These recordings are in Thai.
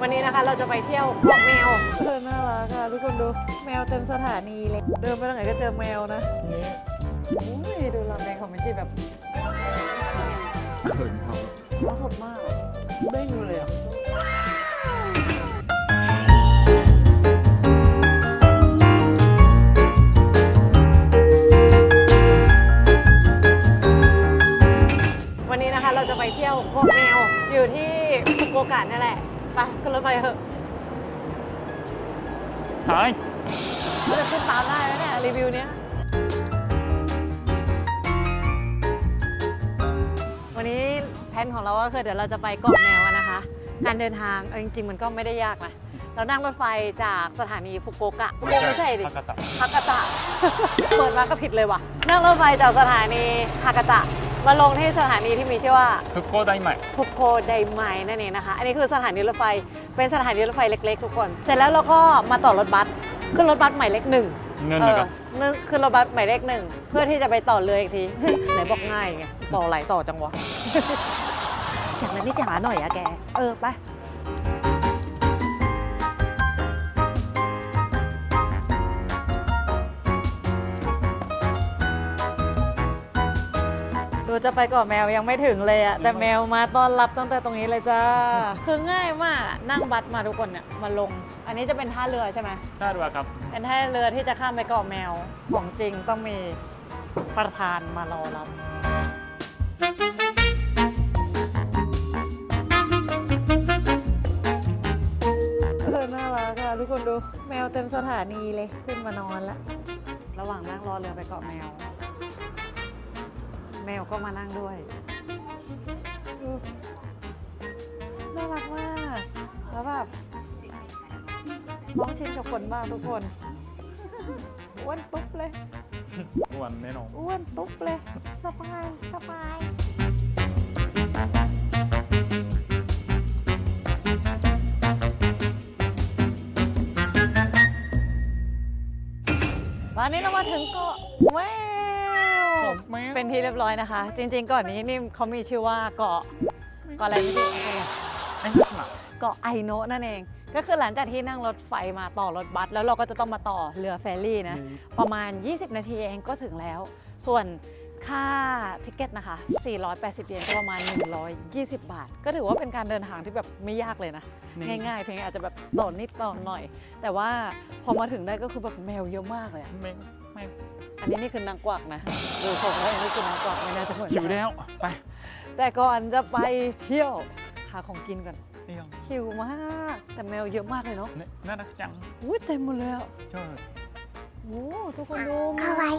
วันนี้นะคะเราจะไปเที่ยวเกาะแมวเออน่ารักค่ะทุกคนดูแมวเต็มสถานีเลย เดินไปทางไหนก็เจอแมวนะนี่อุ้ยดูลำแดงของมิจิแบบอร่อยมากว้าวสดมากอะเด้งอยู่เลยอะวันนี้นะคะเราจะไปเที่ยวเกาะแมวอยู่ที่ฟุกุโอกะนี่แหละ ไปขึ้นรถไฟเถอะสายเราจะขึ้นตามได้ไหมเนี่ยรีวิวเนี้ยวันนี้แผนของเราก็คือเดี๋ยวเราจะไปเกาะแมวกันนะคะ การเดินทางเอาจริงๆมันก็ไม่ได้ยากนะเรานั่งรถไฟจากสถานีฟุกุโอกะฟุกุโอกะไม่ใช่ดิฮากาตะ ฮากาตะ เปิดมาก็ผิดเลยว่ะ นั่งรถไฟจากสถานีฮากาตะ มาลงที่สถานีที่มีชื่อว่าทุกโกไดไม่ทุกโกไดไม่นั่นเองนะคะ อันนี้คือสถานีรถไฟ เป็นสถานีรถไฟเล็กๆทุกคน เสร็จแล้วเราก็มาต่อรถบัสขึ้นรถบัสหมายเลขหนึ่งเงินออนะครับนั่นคือรถบัสหมายเลขหนึ่งเพื่อที่จะไปต่อเรืออีกที ไหนบอกง่ายไง ต่อหลายต่อจังวะ อย่างนั้นนิดอย่างหน่อยอะแก เออ ไป จะไปเก่อนแมวยังไม่ถึงเลยอะแต่แมวมาต้อนรับตั้งแต่ตรงนี้เลยจ้า คือง่ายมากอะนั่งบัสมาทุกคนเนี่ยมาลง อันนี้จะเป็นท่าเรือใช่ไหมน่าดูครับ เป็นท่าเรือที่จะข้ามไปเกาะแมวของจริงต้องมีประธานมารอรับเออน่ารักอะทุกคนดูแมวเต็มสถานีเลยขึ้นมานอนแล้วระหว่างนั่งรอเรือไปเกาะแมว แมวก็มานั่งด้วยดูน่ารักมากแล้วแบบน้องชินกับคนมากทุกคนอ้วนตุ๊บเลยอ้วนแน่นอนอ้วนตุ๊บเลยสบายสบายตอนนี้เรามาถึงเกาะแมวแม่ เป็นที่เรียบร้อยนะคะ จริงๆเก่อนนี้นี่เขามีชื่อว่าเกาะเกาะอะไรไม่ใช่ไอ้นี่มาเกาะไอโนะนั่นเอง ก็คือหลังจากที่นั่งรถไฟมาต่อรถบัสแล้วเราก็จะต้องมาต่อเรือเฟรรี่นะ ประมาณ 20 นาทีเองก็ถึงแล้ว ส่วนค่าทิเก็ตนะคะ 480 เยนก็ประมาณ 120 บาท ก็ถือว่าเป็นการเดินทางที่แบบไม่ยากเลยนะ ง่ายๆ เพียงอาจจะแบบต่อนิดต่อหน่อย แต่ว่าพอมาถึงได้ก็คือแบบแมวเยอะมากเลยอะแม่งแม่ง อันนี้นี่คือนางกวักนะดูผมแล้วนี่คือนางกวักไม่น่าจะเหมือนหิวแล้วไป แต่ก่อนจะไปเที่ยวหาของกินก่อนนี่ยังหิวมากแต่แมวเยอะมากเลยเนาะน่ารักจังอุ้ยเต็มหมดเลยอ่ใช่โอ้ทุกคนดูแมว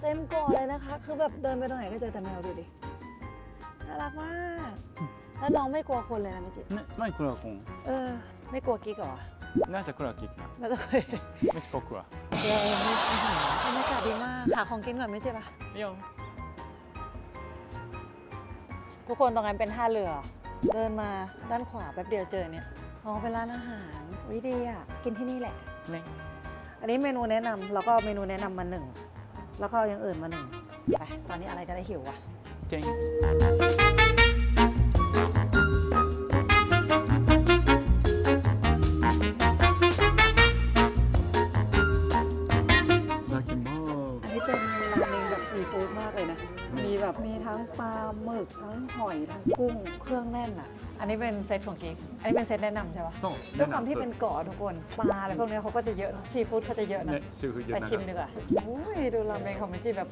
เต็มก่อนเลยนะคะ คือแบบเดินไปตรงไหนก็เจอแต่แมวดูดิน่ารักมากแล้วน้องไม่กลัวคนเลยนะมิจิไม่กลัวคงเออ ไม่กลัวกิ๊กเหรอ น่าจะคนละกิ๊กนะแล้จะคยไม่ใช่พวกลัวเย้บรรยากาศดีมากหาของกินก่อนไม่ใช่ปะไม่ยอมทุกคนตรงนั้นเป็นท่าเรือ เดินมาด้านขวาแป๊บเดียวเจอเนี่ยอ๋อเป็นร้านอาหารวิดีอะกินที่นี่แหละ นี่อันนี้เมนูแนะนำแล้วก็เมนูแนะนำมาหนึ่ง แล้วก็ยังอื่นมาหนึ่งไปตอนนี้อะไรก็ได้หิวอะ เจริง กุ้งเครื่องแน่นอ่ะ อันนี้เป็นเซตของกิ๊ก อันนี้เป็นเซตแนะนำใช่ปะ そう ด้วยความที่เป็นเกาะทุกคน ปลาอะไรพวกนี้เขาก็จะเยอะนะซีฟู้ดเขาจะเยอะนะ ねシェフ ไปชิมดีกว่าอุ้ยดูราเมงของมิจิแบบ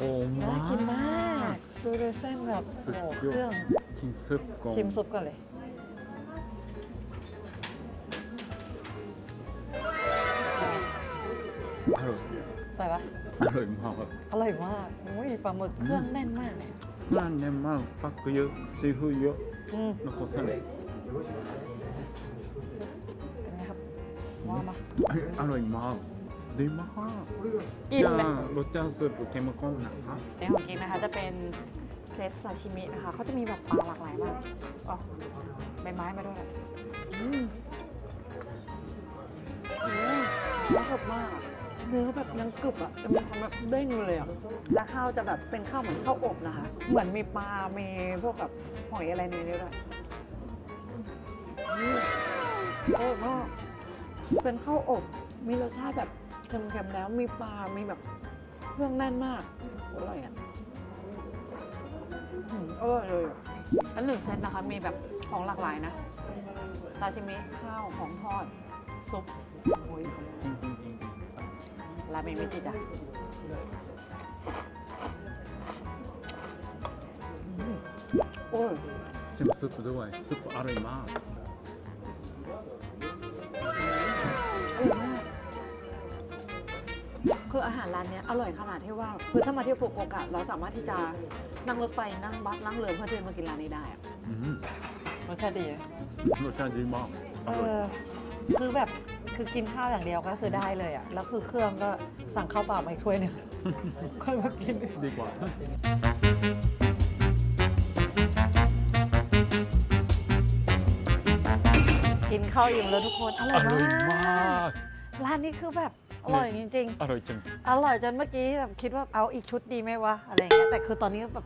お น่ากินมาก ดูดูเส้นแบบโอ้โหเครื่อง 金スープコン ชิมซุปก่อนเลย アロ ไปปะ アロイマー อร่อยมากอุ้ยปลาหมึกเครื่องแน่นมากเลย 何年前パックよシーフーよ อืม 残さない เป็นไงครับว่ามา アロイマーでま กิน じゃ เลย あロッチャースープケムコンなんか ในของกินนะคะจะเป็นเซตซาชิมินะคะเขาจะมีแบบปลาหลากหลายมากอ๋อใบไม้มาด้วยอืมโอ้ยน่าสดมากอะ เนื้อแบบยังกรึบอะจะมีความแบบเด้งเลยอะแล้วข้าวจะแบบเป็นข้าวเหมือนข้าวอบนะคะ เหมือนมีปลา มีพวกแบบหอยอะไรในนี้ด้วยโอ้มากเป็นข้าวอบ มีรสชาติแบบเค็มๆแล้ว มีปลา มีแบบเครื่องแน่นมากอร่อยอะอือร่อยเลยอันหนึ่งเซตนะคะ มีแบบของหลากหลายนะซาชิมิข้าวของทอดซุปโอ้ยจริงจริงจ ริงราเมงมิจิจ้ะอืมโอ้ยชิมซุปด้วยซุปอร่อยมากอร่อยมากคืออาหารร้านเนี้ยอร่อยขนาดที่ว่าคือถ้ามาเที่ยวฟุกุโอกะเราสามารถที่จะนั่งรถไฟนั่งบัสนั่งเรือเพื่อที่จะมากินร้านนี้ได้อะอืมรสชาติดีรสชาติดีมากอเอร่อยอคือแบบ คือกินข้าวอย่างเดียวก็คือได้เลยอะ แล้วคือเครื่องก็สั่งข้าวเปล่ามาอีกถ้วยหนึ่งค่อยมากิน ดีกว่า กินข้าวอิ่มแล้วทุกคนอร่ออยร่อยมามากกร้านนี้คือแบบอร่อยจริงๆ อร่อยจริง อร่อยจนเมื่อกี้แบบคิดว่าเอาอีกชุดดีไหมวะอะไรอย่างเงี้ย แต่คือตอนนี้แบบ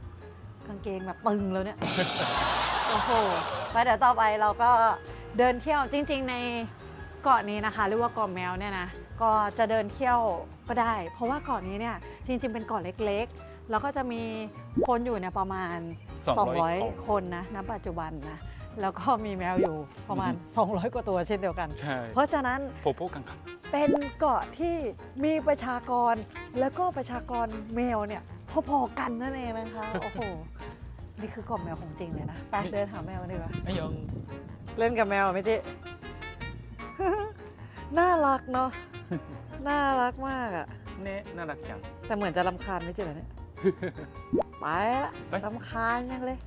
กางเกงแบบตึงแล้วเนี่ย โอ้โห ไปเดี๋ยวต่อไปเราก็เดินเที่ยวจริง ๆ ใน เกาะนี้นะคะเรียกว่าเกาะแมวเนี่ยนะก็จะเดินเที่ยวก็ได้ เพราะว่าเกาะนี้เนี่ยจริงๆเป็นเกาะเล็กๆ แล้วก็จะมีคนอยู่เนี่ยประมาณ 200 200คนนะณปัจจุบันนะแล้วก็มีแมวอยู่ประมาณ 200 กว่าตัวเช่นเดียวกันใช่เพราะฉะนั้นโปโปกันครับเป็นเกาะที่มีประชากรแล้วก็ประชากรแมวเนี่ยพอๆกันนั่นเองนะคะโอ้โหนี่คือเกาะแมวของจริงเลยนะไปเดินหาแมวดีกว่าไอ้ยองเล่นกับแมวไหมจิ น่ารักเนาะ น่ารักมากอะเน่น่ารักจัง แต่เหมือนจะรำคาญไม่จิเหรอเนี่ย ไปละไปรำคาญยังเลย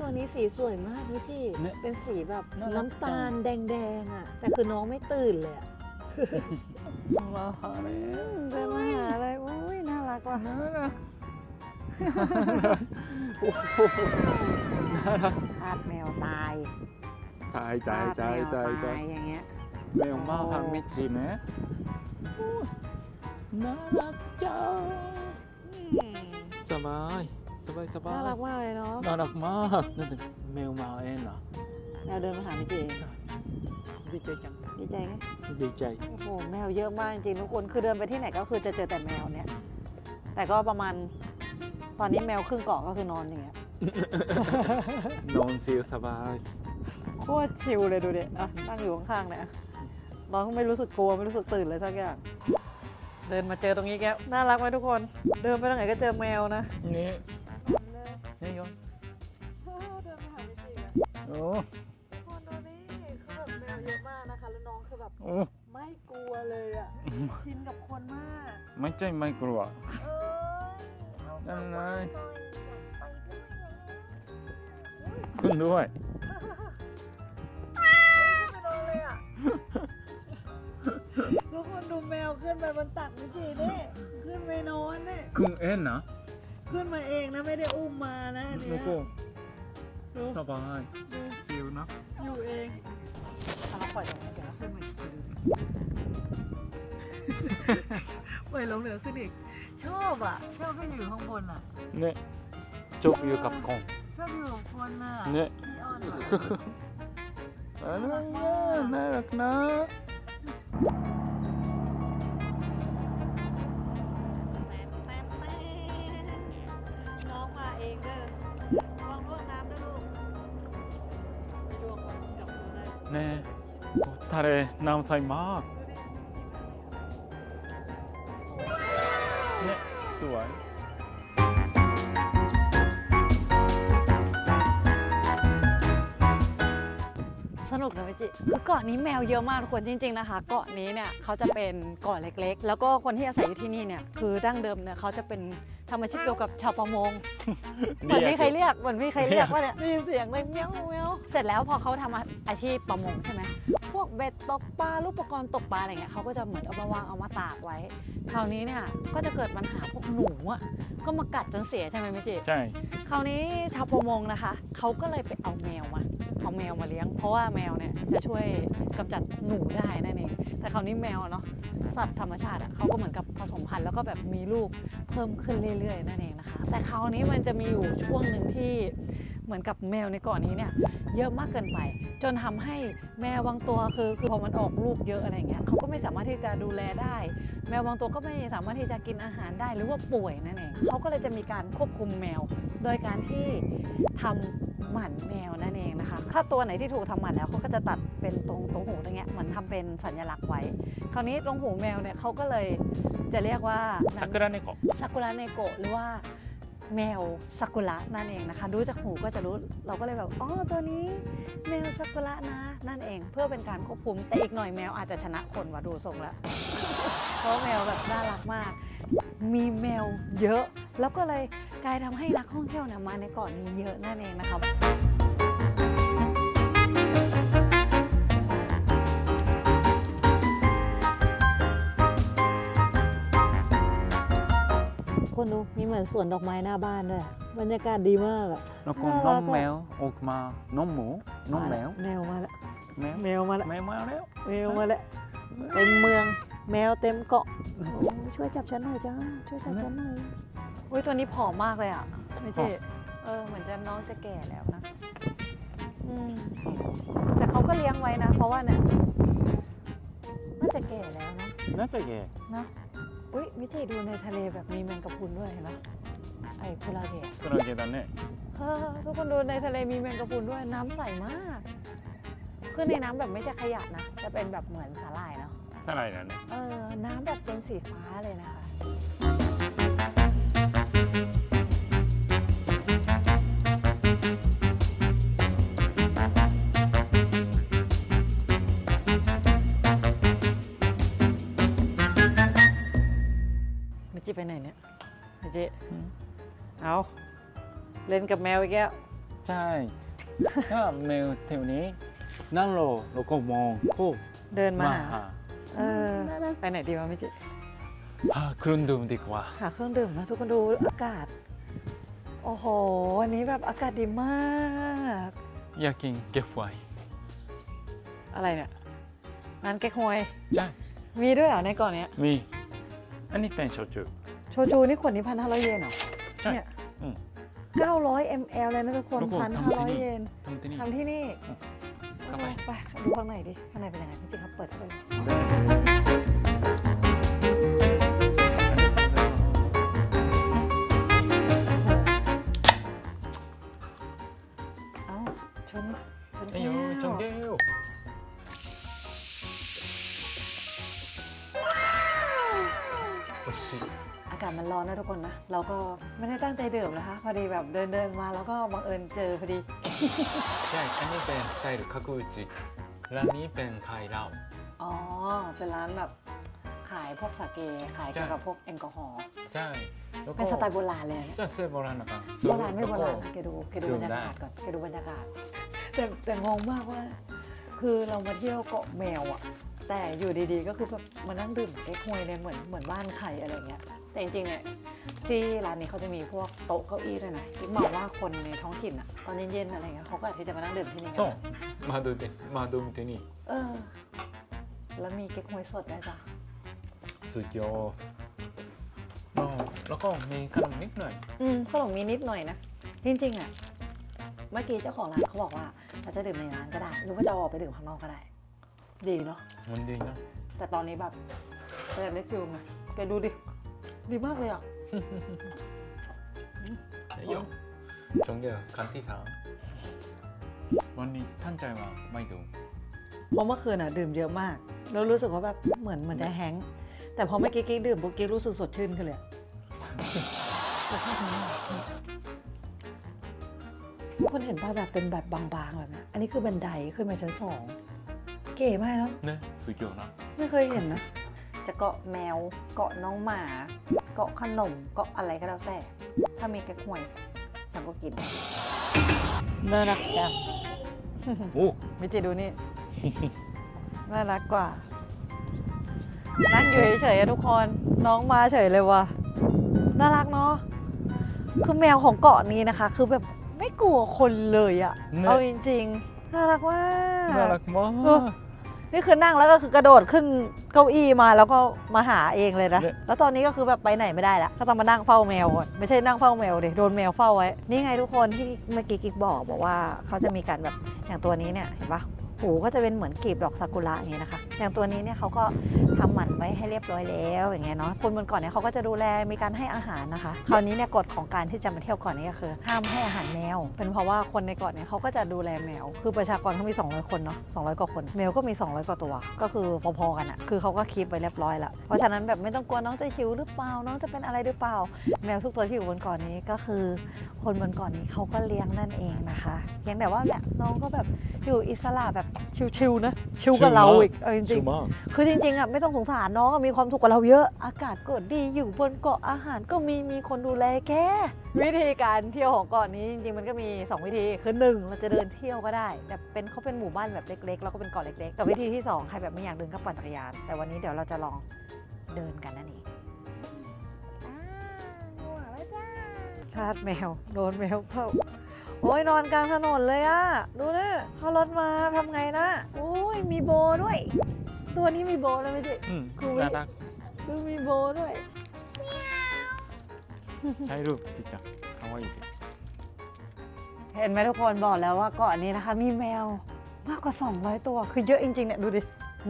ตัวนี้สีสวยมากนี่จิเนี่ยเป็นสีแบบน่ารัก น้ำตาลแดงๆอะแต่คือน้องไม่ตื่นเลยอะมาหาเลยเดินมาหาอะไรอุ้ยน่ารักว่ะน่ารักโอ้โหน่ารักทาสแมวตายตายตายตายทตาสยแมวตายอย่างเงี้ย แมวมากทางมิจิねโอ้ยน่ารักจังสบายสบายสบายน่ารักมากเลยเนาะน่ารักมากนั่นแต่แมวมาเองเหรอแมวเดินมาหามิจิเองดีใจจังดีใจไหมดีใจโอ้โหแมวเยอะมากจริงๆทุกคนคือเดินไปที่ไหนก็คือจะเจอแต่แมวเนี่ย แต่ก็ประมาณ ตอนนี้แมวครึ่งเกาะก็คือนอนอย่างเงี้ยนอนซิลสบายโคตรชิลเลยดูดิอะนั่งอยู่ข้างๆเนี่ย น้องไม่รู้สึกกลัวไม่รู้สึกตื่นเลยสักอย่าง เดินมาเจอตรงนี้แกวน่ารักไหมทุกคน เดินไปทางไหนก็เจอแมวนะ นี่นี่ยองเดินมาหามิจิอะโอ้คนดูนี่คือแบบแมวเยอะมากนะคะ แล้วน้องคือแบบโอ้ไม่กลัวเลยอะชินกับคนมากไม่ใช่ไม่กลัวเอ้ยเอานั่นไงไปด้วย ดูแมวขึ้นไปบนตักมิจินี่ขึ้นไปนอนนี่คุณเอ็นนะขึ้นมาเองนะไม่ได้อุ้มมานะอันแล้เนี้วยก็ดูสบายซิลนะอยู่เองถ้าเราปล่อยลงเดี๋ยวขึ้นมาอีกทีปล่อยลงเดี๋ยวขึ้นอีกชอบอะชอบให้อยู่ข้างบนอะเนี่ยจบอยู่กับกองชอบอยู่กับคนน่ะเนี่ยพี่อ้อนอะอะไรนะน่ารักนะ มือได้เนี่ยทะเลน้ำใสมากเนี่ยสวยสนุกนะพี่จิคือเกาะนี้แมวเยอะมากทุกคนจริง ๆนะคะ เกาะนี้เนี่ยเขาจะเป็นเกาะเล็ก ๆ แล้วก็คนที่อาศัยอยู่ที่นี่เนี่ยคือดั้งเดิมเนี่ยเขาจะเป็นทำอาชีพเกี่ยวกับชาวประมงเหมือนมีใครเรียกเหมือนมีใครเรียกว่าเนี่ยได้ยินเสียงเลยเมี้ยวเมี้ยวเสร็จแล้วพอเขาทำอาชีพประมงใช่ไหมพวกเบ็ดตกปลาลูกอุปกรณ์ตกปลาอะไรเงี้ยเขาก็จะเหมือนเอามาวางเอามาตากไว้คราวนี้เนี่ยก็จะเกิดปัญหาพวกหนูอะก็มากัดจนเสียใช่ไหมมิจิใช่คราวนี้ชาวประมงนะคะเขาก็เลยไปเอาแมวมาเอาแมวมาเลี้ยง เพราะว่าแมวเนี่ยจะช่วยกำจัดหนูได้นั่นเองแต่คราวนี้แมวอะเนาะสัตว์ธรรมชาติอะเขาก็เหมือนกับผสมพันธุ์แล้วก็แบบมีลูกเพิ่มขึ้นเรื่อยๆนั่นเองนะคะ แต่คราวนี้มันจะมีอยู่ช่วงหนึ่งที่ เหมือนกับแมวในเกาะนี้เนี่ยเยอะมากเกินไป จนทำให้แมวบางตัวคือคือพอมันออกลูกเยอะอะไรเงี้ยเขาก็ไม่สามารถที่จะดูแลได้ แมวบางตัวก็ไม่สามารถที่จะกินอาหารได้หรือว่าป่วยนั่นเองเขาก็เลยจะมีการควบคุมแมว โดยการที่ทำหมันแมวนั่นเองนะคะ ถ้าตัวไหนที่ถูกทำหมันแล้วเขาก็จะตัดเป็นตรงตรงหูตรงเงี้ยเหมือนทำเป็นสัญลักษณ์ไว้ คราวนี้ตรงหูแมวเนี่ยเขาก็เลยจะเรียกว่าซากุระเนโกะซากุระเนโกะหรือว่า แมวซากุระนั่นเองนะคะ ดูจากหูก็จะรู้เราก็เลยแบบอ๋อตัวนี้ แมวซากุระนะนั่นเอง เพื่อเป็นการควบคุมแต่อีกหน่อยแมวอาจจะชนะคนว่ะดูทรงแล้วเพราะแมวแบบน่ารักมาก มีแมวเยอะ แล้วก็เลยกลายทำให้นักท่องเที่ยวเนี่ยมาในเกาะนี้เยอะนั่นเองนะคะ คนดูมีเหมือนสวนดอกไม้หน้าบ้านด้วยบรรยากาศดีมากอะแล้วก็น่าน้รัอกงอะแมวออกมา น้องหมู น้องแมว แมวมาแล้ว แมว แมวมาแล้ว แมวมาแล้ว แมวมาแล้ว เต็มเมือง แมวเต็มเกาะโอ้ช่วยจับฉันหน่อยจ้า ช่วยจับฉันหน่อย อุ้ยตัวนี้ผอมมากเลยอะไม่ใช่เออเหมือนจะน้องจะแก่แล้วนะอืมแต่เขาก็เลี้ยงไว้นะ เพราะว่าเนี่ยน่าจะแก่แล้วนะ น่าจะแย่นะ อุ้ยวิธีดูในทะเลแบบมีแมงกะพรุนด้วยเห็นไหมไอ้คุราเกะ กุระเกะだね เออทุกคนดูในทะเลมีแมงกะพรุนด้วยน้ำใสมากคือในน้ำแบบไม่ใช่ขยะนะจะเป็นแบบเหมือนสาหร่ายเนาะ เท่าไหร่だね เออ น้ำแบบเป็นสีฟ้าเลยนะคะ ไปไหนเนี่ยมิจิเอาเล่นกับแมวอีกแล้วใช่ถ้าแมวแถวนี้ นั่งรอแล้วก็มองก็เดินมามาหาหาเออไปไหนดีวะมิจิหาเครื่องดื่มดีกว่า หาเครื่องดื่มนะทุกคนดูอากาศ โอ้โหวันนี้แบบอากาศดีมาก อยากกินเก็บไว้อะไรเนี่ยร้านเก๊กฮวย ใช่ มีด้วยเหรอในเก่อนเนี้ยมี อันนี้เป็นโชจูโชจูนี่ขวดนี้พันห้าร้อยเยนเหรอใช่ เนี่ยอืม เก้าร้อยมลเลยนะทุกคนทุกคนพันทำห้าที่ร้อยนี่เยนทำที่นี่ ทำที่นี่เข้าไป ไปดูข้างในดิข้างในเป็นยังไงพี่จิ๊กครับเปิดเข้าไปเลยาศมันร้อนนะทุกคนนะ เราก็ไม่ได้ตั้งใจเดิมนะคะ พอดีแบบเดินเดินมาแล้วก็บังเอิญเจอพอดี ใช่อันนี้เป็นสไตล์คากุจิร้านนี้เป็นไทยเราอ๋อ เป็นร้านแบบขายพวกสาเก ขายเกี่ยวกับพวกแอลกอฮอล์ ใช่แล้วก็เป็นสไตล์โบราณเลยนะใช่สไตล์โบราณนะครับโบราณไม่โบราณนะแกดูแกดูบรรยากาศก่อนแกดูบรรยากาศ แต่แต่งงมากว่า คือเรามาเที่ยวเกาะแมวอะ แต่อยู่ดีๆ ก็คือแบบมานั่งดื่มเก๊กฮวยเนี่ยเหมือนเหมือนบ้านใครอะไรเงี้ย แต่จริงๆเนี่ยที่ร้านนี้เขาจะมีพวกโต๊ะเก้าอี้ด้วยนะกิ๊กมองว่าคนในท้องถิ่นอะตอนเย็นๆอะไรเงี้ยเขาก็อาจจะมานั่งดื่มที่นี่กัそうนมาดูดิมาดูมที่นี่เออ แล้วมีเก๊กฮวยสดด้วยจ้ะสุดยอดอ๋แล้วก็มีขนมนิดหน่อย อืมขนมมีนิดหน่อยนะจริงๆอะเมื่อกี้เจ้าของร้านเขาบอกว่าเราจะดื่มในร้านก็ได้หรือว่าจะออกไปดื่มข้างนอกก็ได้ ดีเนาะมันดีเนาะแต่ตอนนี้แบบแราอยากได้ฟิลไงแกดูดิ ดีมากเลยอะนายงจงเดียวครั้งที่สามวันนี้ท่านใจว่าไม่ดูเพราะเมื่อคืนอะดื่มเยอะมาก แล้วรู้สึกว่าแบบเหมือนเหมือนจะแห้งแต่พอเมื่อกี้กิ๊ดื่มปุ๊บกี้รู้สึกสดชื่นขึ้นเลยคนเห็นป่ะแบบเป็นแบบบางๆแบบนี้อันนี้คือบันไดขึ้นมาชั้นสอง เก๋มากเนาะねสุดยอดนะไม่เคยเห็นนะจะเกาะแมว เกาะน้องหมา เกาะขนม เกาะอะไรก็แล้วแต่ ถ้ามีแก๊กหวยฉันก็กินน่ารักจังโอ้มิจิดูนี่ น่ารักกว่า นั่งอยู่เฉยๆอะทุกคน น้องมาเฉยเลยว่ะ น่ารักเนาะ คือแมวของเกาะนี้นะคะ คือแบบไม่กลัวคนเลยอะเอาจริงๆ น่ารักมากน่ารักมาเออก นี่คือนั่งแล้วก็คือกระโดดขึ้นเก้าอี้มาแล้วก็มาหาเองเลยนะ เนี่ย แล้วตอนนี้ก็คือแบบไปไหนไม่ได้ละก็ต้องมานั่งเฝ้าแมวก่อนไม่ใช่นั่งเฝ้าแมวดิโดนแมวเฝ้าไว้ นี่ไงทุกคนที่เมื่อกี้กิ๊กบอกบอกว่าเขาจะมีการแบบอย่างตัวนี้เนี่ยเห็นปะหูก็จะเป็นเหมือนกลีบดอกซากุระอย่างเงี้ยนะคะ อย่างตัวนี้เนี่ยเขาก็ทำ หมันไว้ให้เรียบร้อยแล้วอย่างเงี้ยเนาะคนบนเกาะเนี่ยเขาก็จะดูแลมีการให้อาหารนะคะ คราวนี้เนี่ยกฎของการที่จะมาเที่ยวเกาะนี้ก็คือ ห้ามให้อาหารแมว เป็นเพราะว่าคนในเกาะเนี่ยเขาก็จะดูแลแมว คือประชากรเขามี 200 คนเนาะ200 กว่าคน แมวก็มี 200 กว่าตัว ก็คือพอๆกันอะคือเขาก็คีปไว้เรียบร้อยละเพราะฉะนั้นแบบไม่ต้องกลัวน้องจะหิวหรือเปล่าน้องจะเป็นอะไรหรือเปล่า แมวทุกตัวที่อยู่บนเกาะนี้ก็คือ คนบนเกาะนี้เขาก็เลี้ยงนั่นเองนะคะเพียงแต่ว่าแบบน้องก็แบบอยู่อิสระแบบชิวๆนะชิวกับเราอีกเอาจริชิงวๆมากคือจริงๆอะไม่ต้องสงสารน้องอะมีความสุขกว่าเราเยอะ อากาศก็ดีอยู่บนเกาะอาหารก็มีมีคนดูแลแกวิธีการเที่ยวของเกาะนี้จริงๆมันก็มี 2 วิธีคือหนึ่งเราจะเดินเที่ยวก็ได้แบบเป็นเขาเป็นหมู่บ้านแบบเล็กๆแล้วก็เป็นเกาะเล็กๆกับวิธีที่สองใครแบบไม่อยากเดินก็ปั่นจักรยาน แต่วันนี้เดี๋ยวเราจะลองเดินกันนั่นเองคาดแมวโดนแมวเข้าโอ้ยนอนกลางถนนเลยอะดูนะเขารถมาทำไงนะโอ้ยมีโบด้วย ตัวนี้มีโบว์แล้วไม่ใช่อืครูวิ่าดูมีโบว์ด้วย ใช่รูปจิตจักคาว่าอิเห็นไหมทุกคนบอกแล้วว่าเกาะนี้นะคะ มีแมวมากกว่า 200 ตัว คือเยอะจริงๆเนี่ยดูดิ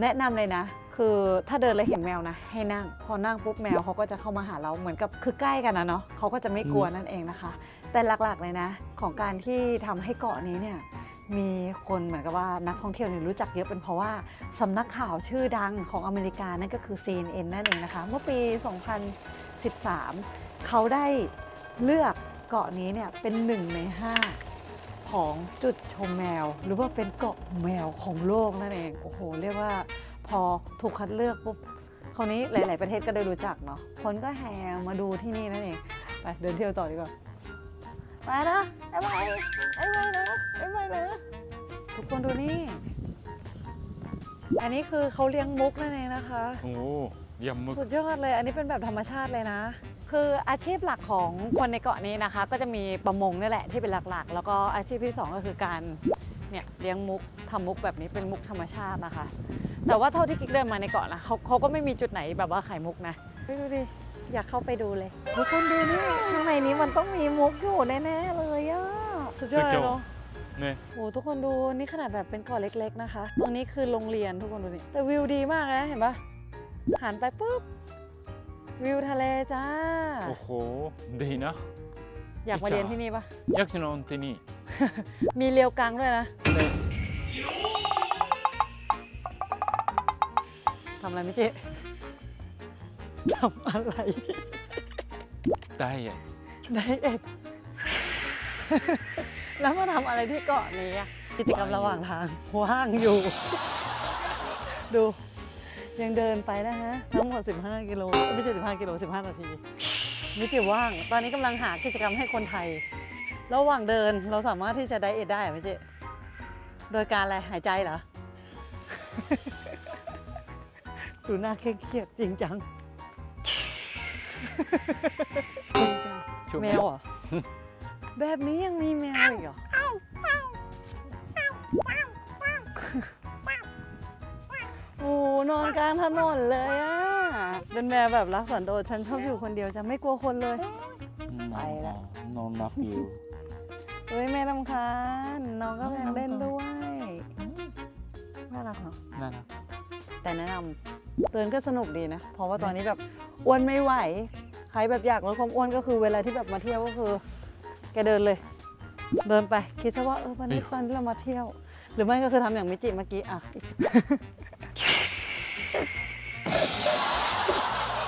แนะนำเลยนะ คือถ้าเดินแล้วเห็นแมวนะ ให้นั่ง พอนั่งปุ๊บแมวเขาก็จะเข้ามาหาเราเหมือนกับคือใกล้กันนะเนาะเขาก็จะไม่กลัวนั่นเองนะคะ แต่หลักๆเลยนะ ของการที่ทำให้เกาะนี้เนี่ย มีคนเหมือนกับว่านักท่องเที่ยวเนี่ยรู้จักเยอะเป็นเพราะว่าสำนักข่าวชื่อดังของอเมริกานั่นก็คือ CNN นั่นเองนะคะ เมื่อปี 2013 เขาได้เลือกเกาะนี้เนี่ยเป็นหนึ่งในห้าของจุดชมแมว หรือว่าเป็นเกาะแมวของโลกนั่นเองโอ้โห เรียกว่าพอถูกคัดเลือกปุ๊บคราวนี้หลาย ๆ ประเทศก็ได้รู้จักเนาะคนก็แห่มาดูที่นี่นั่นเองไปเดินเที่ยวต่อดีกว่าไปนะไอ้ไว้ไอ้ไว้น คุณดูนี่ อันนี้คือเขาเลี้ยงมุกนั่นเองนะคะ โอ้ยี่ยมมึกสุดยอดเลย อันนี้เป็นแบบธรรมชาติเลยนะ คืออาชีพหลักของคนในเกาะนี้นะคะ ก็จะมีประมงนี่แหละที่เป็นหลักๆ แล้วก็อาชีพที่ 2 ก็คือการเนี่ยเลี้ยงมุกทำมุกแบบนี้เป็นมุกธรรมชาตินะคะ แต่ว่าเท่าที่กิ๊กเดินมาในเกาะนะเขาเขาก็ไม่มีจุดไหนแบบว่าขายมุกนะดูดิอยากเข้าไปดูเลยทุกคนดูนี่ข้างในนี้มันต้องมีมุกอยู่แน่ๆเลยอะสุดยอดเลยเนาะ เนี่โอ้ทุกคนดูนี่ขนาดแบบเป็นเกาะเล็ก ๆ นะคะ ตรงนี้คือโรงเรียนทุกคนดูนี่แต่วิวดีมากนะเห็นปะหันไปปุ๊บวิวทะเลจ้า โอ้โห ดีนะ อยากมาเรียนที่นี่ปะอยากจะนอนที่นี่ มีเรียวกังด้วยนะทำอะไรไม่เจ๊ทำอะไร ได้เอ็ดได้เอ็ด แล้วมาทำอะไรที่เกาะนี้อะกิจกรรมระหว่างทางว่างอยู่ ดู ยังเดินไปนะฮะ ทั้งหมด 15 กิโลไม่ใช่ 15 กิโล 15 นาทีมิจิว่าง ตอนนี้กำลังหากิจกรรมให้คนไทย ระหว่างเดินเราสามารถที่จะไดเอทได้ไหมเจ๊โดยการอะไรหายใจเหรอ ดูหน้าเครียดๆจริงจังจริงจัง今日แมวเหรอ แบบนี้ยังมีแมวอีกเหรอโอ้นอนกลางถนนเลยอะ เป็นแมวแบบรักสันโดษฉันชอบอยู่คนเดียวจะไม่กลัวคนเลย ไปละ นอนนับอยู่เฮ้ยแม่ลำคาญน้องก็ยังเล่นด้วยน่ารักเนาะน่ารักแต่แนะนำเตือนก็สนุกดีนะ เพราะว่าตอนนี้แบบอ้วนไม่ไหว ใครแบบอยากลดความอ้วนก็คือเวลาที่แบบมาเที่ยวก็คือ แกเดินเลย เดินไปคิดซะว่าเออวันนี้วันที่เรามาเที่ยว หรือไม่ก็คือทำอย่างมิจิเมื่อกี้อะ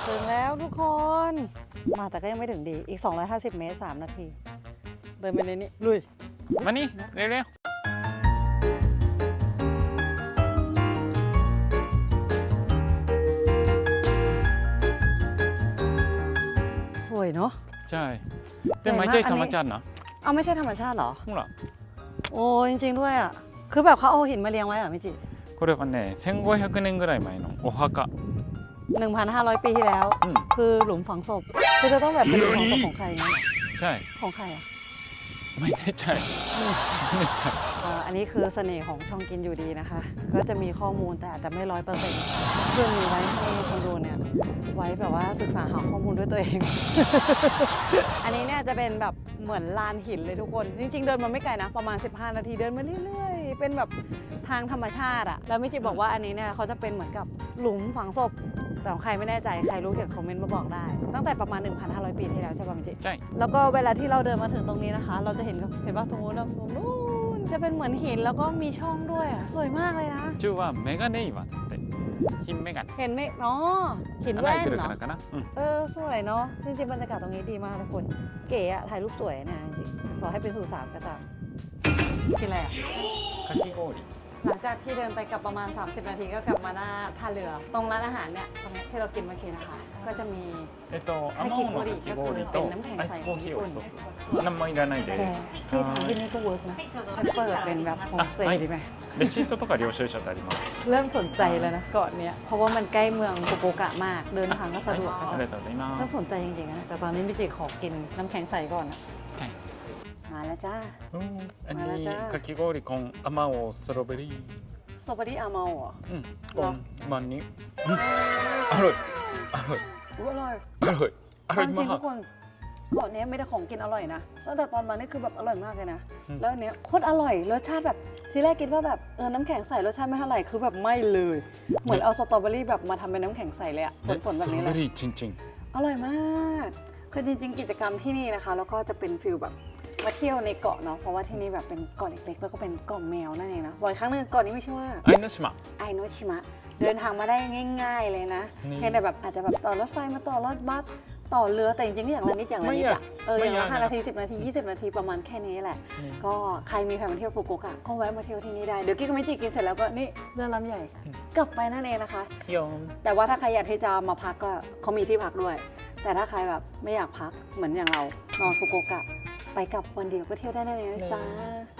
ถึงแล้วทุกคน มาแต่ก็ยังไม่ถึงดีอีก 250 เมตร 3 นาที เดินไปในนี้ ลุย มานี่ เร็วสวยเนาะๆ ใช่でใหญ่ も มาก ไม่ใช่ อันนี้ ธรรมชาตินะ เอาไม่ใช่ธรรมชาติเหรอ ほら โอ้จริง ๆ ด้วยอ่ะ คือแบบเขาเอาหินมาเลี้ยงไว้เหรอมิจิ これはね1500年ぐらい前のお墓 1,500 ปีที่แล้ว うん คือหลุมฝังศพคือจะต้องแบบเป็นหลุมฝังศพของใครนะ ใช่ ของใครอ่ะ ไม่แน่ใจไม่แน่ใจเอ่ออันนี้คือเสน่ห์ของช่องกินอยู่ดีนะคะ ก็จะมีข้อมูลแต่อาจจะไม่ร้อยเปอร์เซ็นต์เพื่อมีไว้ให้คนดูเนี่ย ไว้แบบว่าศึกษาหาข้อมูลด้วยตัวเอง อันนี้เนี่ยจะเป็นแบบเหมือนลานหินเลยทุกคน จริง ๆ เดินมาไม่ไกลนะ ประมาณ 15 นาทีเดินมาเรื่อยๆ เป็นแบบทางธรรมชาติอะแล้วมิจิบอกว่าอันนี้เนี่ยเขาจะเป็นเหมือนกับหลุมฝังศพ แต่ของใครไม่แน่ใจ ใครรู้เขียนคอมเมนต์มาบอกได้ ตั้งแต่ประมาณ 1,500 ปีที่แล้วใช่ป่ะมิจิใช่ แล้วก็เวลาที่เราเดินมาถึงตรงนี้นะคะ เราจะเห็นเห็นว่าตรงนู้นตรงนู้นจะเป็นเหมือนหินแล้วก็มีช่องด้วยอะสวยมากเลยนะ ชื่อว่าเมกาเนอิวะแต่หินเมกันเห็นไหมเนาะหินแว่นเนาะเออสวยเนาะจริงๆบรรยากาศตรงนี้ดีมากทุกคน เก๋อะถ่ายรูปสวยเนี่ยจริงๆขอให้เป็นสุสานก็ตามกินอะไรอะคากิโกริ หลังจากที่เดินไปกับประมาณ 30 นาทีก็กลับมาหน้าท่าเรือ ตรงร้านอาหารเนี่ยตรงเนี้ยที่เรากินเมื่อกี้นะคะ ก็จะมี えっとア かき マオの 氷 かき ก็คือ 氷 เป็น と น้ำแข็ง アイ ใส ス ข コ อง ーヒ ญี่ ーを ปุ่น 一つ何もいらないで แกที่ทำที่นี่ก็เวิร์กนะให้เปิดเป็นแบบโฮมสเตย์ดีไหม レシートとか領収書ってあります เริ่มสนใจแล้วนะเกาะเนี้ยเพราะว่ามันใกล้เมืองโกโกกะมาก เดินทางก็สะดวก あ นะ りがとうございま เริ่ม す สนใจจริงๆนะแต่ตอนนี้มิจิขอกินน้ำแข็งใสก่อนนะ はい มาแล้วจ้าอันาแล้วนี้จ้า คากิโกริของอามาโอสตรอเบอรี่สตรอเบอรี่อามาโออืมหอมันนี้อร่อย อร่อยอร่อยอร่อย อร่อยจริมางกทุกคนเกาะเนี้ไม่ได้ของกินอร่อยนะตั้งแต่ตอนมานี่คือแบบอร่อยมากเลยนะแล้วเนี้ยโคตรอร่อยรสชาติแบบทีแรกกินว่าแบบเออน้ำแข็งใสรสชาติไม่เท่าไหร่คือแบบไม่เลย เหมือนเอาสตรอเบอรี่แบบมาทำเป็นน้ำแข็งใสเลยอะผละสฝนๆแบตบรอนี้เบลอย รี่จริง อร่อยมาก คือจริงๆ กิจกรรมที่นี่นะคะ แล้วก็จะเป็นฟิลแบบ มาเที่ยวในเกาะเนาะเพราะว่าที่นี่แบบเป็นเกาะเล็กๆแล้วก็เป็นเกาะแมวนั่นเองเนาะบ่อยครั้งหนึ่งเกาะนี้ไม่ใช่ว่าไอโนชิมะ ไอโนชิมะเดินทางมาได้ง่าย ๆเลยนะนี่แต่แบบอาจจะแบบต่อรถไฟมาต่อรถบัสต่อเรือแต่จริงๆอย่างละนิดอย่างละนิดอะเอออย่างละห้านาทีสิบนาทียี่สิบนาทีประมาณแค่นี้แหละ ก็ใครมีแผนมาเที่ยวฟูกุโอกะก็แวะมาเที่ยวที่นี่ได้ เดี๋ยวกิ๊กกับมิจิกินเสร็จแล้วก็นี่เรือลำใหญ่กลับไปนั่นเองนะคะ ยอม แต่ว่าถ้าใครอยากที่จะมาพักก็เขามีที่พักด้วย แต่ถ้าใครแบบไม่อยากพักเหมือนอย่างเรานอนฟุกุกะ ไปกลับวันเดียวก็เที่ยวได้นั่นเลยนะจ๊ะ